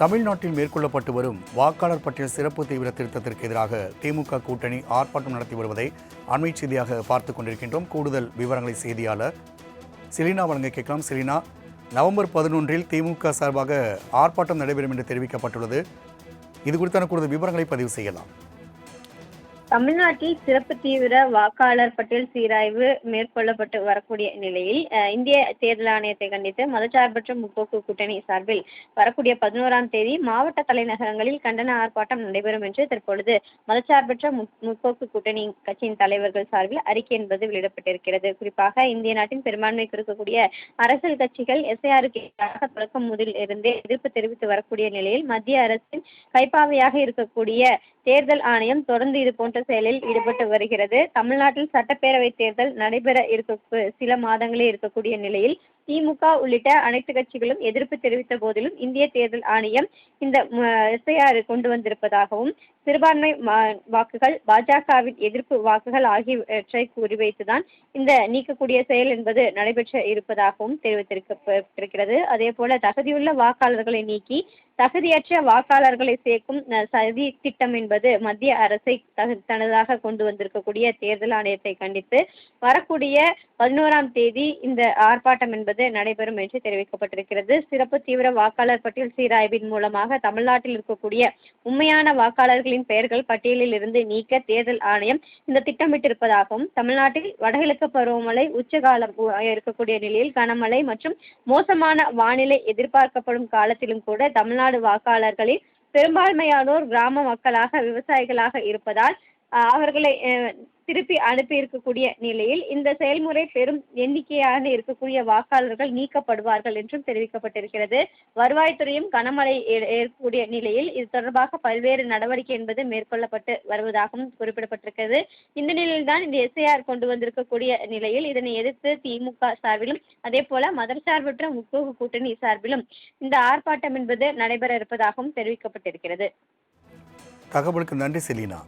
தமிழ்நாட்டில் மேற்கொள்ளப்பட்டு வரும் வாக்காளர் பட்டியல் சிறப்பு தீவிர திருத்தத்திற்கு எதிராக திமுக கூட்டணி ஆர்ப்பாட்டம் நடத்தி வருவதை அண்மை செய்தியாக பார்த்து கொண்டிருக்கின்றோம். கூடுதல் விவரங்களை செய்தியாளர் செலினா வழங்க கேட்கலாம். செலினா நவம்பர் பதினொன்றில் திமுக சார்பாக ஆர்ப்பாட்டம் நடைபெறும் என்று தெரிவிக்கப்பட்டுள்ளது. இது குறித்தான கூடுதல் விவரங்களை பதிவு செய்யலாம். தமிழ்நாட்டில் சிறப்பு தீவிர வாக்காளர் பட்டியல் சீராய்வு மேற்கொள்ளப்பட்டு வரக்கூடிய நிலையில் இந்திய தேர்தல் ஆணையத்தை கண்டித்து மதச்சார்பற்ற முற்போக்கு கூட்டணி சார்பில் வரக்கூடிய பதினோராம் தேதி மாவட்ட தலைநகரங்களில் கண்டன ஆர்ப்பாட்டம் நடைபெறும் என்று தற்பொழுது மதச்சார்பற்ற முற்போக்கு கூட்டணி கட்சியின் தலைவர்கள் சார்பில் அறிக்கை என்பது வெளியிடப்பட்டிருக்கிறது. குறிப்பாக இந்திய நாட்டின் பெரும்பான்மைக்கு இருக்கக்கூடிய அரசியல் கட்சிகள் எஸ்ஐஆருக்கு எதிராக தொடக்கம் முதலில் இருந்தே எதிர்ப்பு தெரிவித்து வரக்கூடிய நிலையில் மத்திய அரசின் கைப்பாவையாக இருக்கக்கூடிய தேர்தல் ஆணையம் தொடர்ந்து இது போன்ற செயலில் ஈடுபட்டு வருகிறது. தமிழ்நாட்டில் சட்டப்பேரவை தேர்தல் நடைபெற இருக்க சில மாதங்களே இருக்கக்கூடிய நிலையில் திமுக உள்ளிட்ட அனைத்து கட்சிகளும் எதிர்ப்பு தெரிவித்த போதிலும் இந்திய தேர்தல் ஆணையம் இந்த எஸ்ஐஆர் கொண்டு வந்திருப்பதாகவும் சிறுபான்மை வாக்குகள் பாஜகவின் எதிர்ப்பு வாக்குகள் ஆகியவற்றை குறிவைத்துதான் இந்த நீக்கக்கூடிய செயல் என்பது நடைபெற்ற இருப்பதாகவும் தெரிவித்திருக்கிறது அதே போல தகுதியுள்ள வாக்காளர்களை நீக்கி தகுதியற்ற வாக்காளர்களை சேர்க்கும் சதி திட்டம் என்பது மத்திய அரசை தகு- தனதாக கொண்டு வந்திருக்கக்கூடிய தேர்தல் ஆணையத்தை கண்டித்து வரக்கூடிய பதினோராம் தேதி இந்த ஆர்ப்பாட்டம் என்பது நடைபெறும் என்று தெரிவிக்கப்பட்டிருக்கிறது. சிறப்பு தீவிர வாக்காளர் பட்டியல் சீராய்வின் மூலமாக தமிழ்நாட்டில் இருக்கக்கூடிய உண்மையான வாக்காளர்களின் பெயர்கள் பட்டியலில் இருந்து நீக்க தேர்தல் ஆணையம் இந்த திட்டமிட்டிருப்பதாகவும் தமிழ்நாட்டில் வடகிழக்கு பருவமழை உச்சகாலம் இருக்கக்கூடிய நிலையில் கனமழை மற்றும் மோசமான வானிலை எதிர்பார்க்கப்படும் காலத்திலும் கூட தமிழ்நாடு வாக்காளர்களில் பெரும்பான்மையானோர் கிராம மக்களாக விவசாயிகளாக இருப்பதால் அவர்களை திருப்பி அனுப்பி இருக்கக்கூடிய நிலையில் இந்த செயல்முறை பெரும் எண்ணிக்கையான இருக்கக்கூடிய வாக்காளர்கள் நீக்கப்படுவார்கள் என்றும் தெரிவிக்கப்பட்டிருக்கிறது. வருவாய்த்துறையும் கனமழை ஏற்கக்கூடிய நிலையில் இது தொடர்பாக பல்வேறு நடவடிக்கை என்பது மேற்கொள்ளப்பட்டு வருவதாகவும் குறிப்பிடப்பட்டிருக்கிறது. இந்த நிலையில்தான் இந்த எஸ்ஐஆர் கொண்டு வந்திருக்கக்கூடிய நிலையில் இதனை எதிர்த்து திமுக சார்பிலும் அதே போல மதசார்பற்ற முற்போக்கு கூட்டணி சார்பிலும் இந்த ஆர்ப்பாட்டம் என்பது நடைபெற இருப்பதாகவும் தெரிவிக்கப்பட்டிருக்கிறது. தகவலுக்கு நன்றி செலினா.